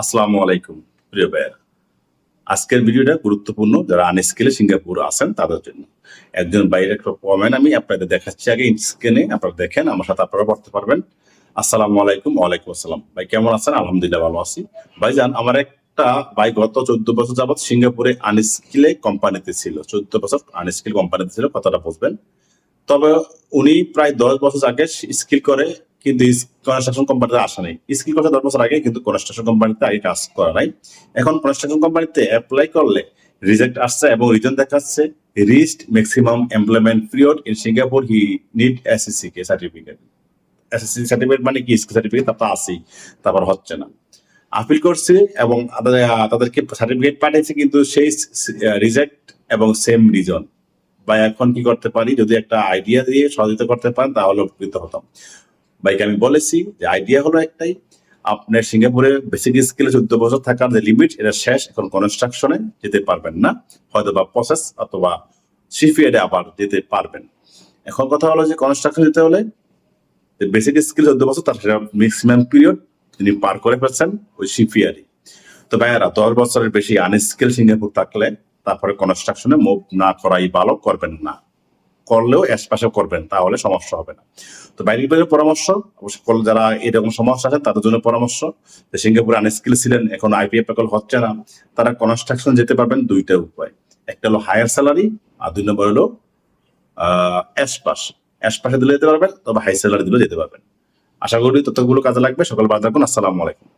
আসসালামু আলাইকুম, প্রিয় ভাইয়েরা। আজকের ভিডিওটা গুরুত্বপূর্ণ যারা আনস্কিলে সিঙ্গাপুর আছেন তাদের জন্য। একজন বাইরের কমেন্ট আমি আপনাদের দেখাচ্ছি আগে স্ক্রিনে আপনারা দেখেন, আমার সাথে আপনারা পড়তে পারবেন। আসসালামু আলাইকুম, ওয়ালাইকুম আসসালাম। ভাই, কেমন আছেন? আলহামদুলিল্লাহ ভালো আছি। ভাই ভাইজান আমার একটা, ভাই গত চোদ্দ বছর যাবত সিঙ্গাপুরে আনস্কিলে কোম্পানিতে ছিল। চোদ্দ বছর আনস্কিল কোম্পানিতে ছিল, কথাটা বুঝবেন। তবে উনি প্রায় দশ বছর আগে স্কিল করে কিন্তু কনস্ট্রাকশন কোম্পানিতে আসা নেই। স্কিল করছে দশ বছর আগে কিন্তু কনস্ট্রাকশন কোম্পানিতে আগে কাজ করা নাই। এখন কনস্ট্রাকশন কোম্পানিতে অ্যাপ্লাই করলে রিজেক্ট আসছে এবং রিজন দেখাচ্ছে। Wrist maximum employment period in Singapore he need SSC K certificate SSC certificate মানে কি? স্কিল সার্টিফিকেট তারপর আসি তারপর হচ্ছে না। আপিল করছে এবং তাদেরকে সার্টিফিকেট পাঠিয়েছে কিন্তু সেই রিজেক্ট এবং সেম রিজন বা এখন কি করতে পারি? যদি একটা আইডিয়া দিয়ে সহযোগিতা করতে পারেন, তাহলে উপকৃত হতাম। আমি বলেছি যে আইডিয়া হলো একটাই, আপনার সিঙ্গাপুরে বেসিক স্কিলে চোদ্দ বছর থাকার যে লিমিট এটা শেষ এখন কনস্ট্রাকশনে যেতে পারবেন না। হয়তো বা প্রসেস অথবা আবার যেতে পারবেন। এখন কথা হলো যে কনস্ট্রাকশন যেতে হলে বেসিক স্কিল চোদ্দ বছর, তার সেটা ম্যাক্সিমাম পিরিয়ড তিনি পার করে ফেলছেন, ওই শিফিয়ারি তো ভাইয়ারা, দশ বছরের বেশি আনস্কিল সিঙ্গাপুর থাকলে তারপরে কনস্ট্রাকশনে মুভ না করাই ভালো, করবেন না। করলেও এসপাশে করবেন, তাহলে সমস্যা হবে না। তো বাইরের বাইরের পরামর্শ, অবশ্যই করলে যারা এরকম সমস্যা আছে তাদের জন্য পরামর্শ। যে সিঙ্গাপুরে আনস্কিল ছিলেন, এখন আইপিএফ পেকল হচ্ছে না। তারা কনস্ট্রাকশন যেতে পারবেন দুইটা উপায়। একটা হলো হায়ার স্যালারি আর দুই নম্বর হলো এসপাস এসপাশে দিলে যেতে পারবেন, তবে হাই স্যালারি দিলে যেতে পারবেন। আশা করি তথ্যগুলো কাজে লাগবে। সকল রাখুন আসসালামু আলাইকুম।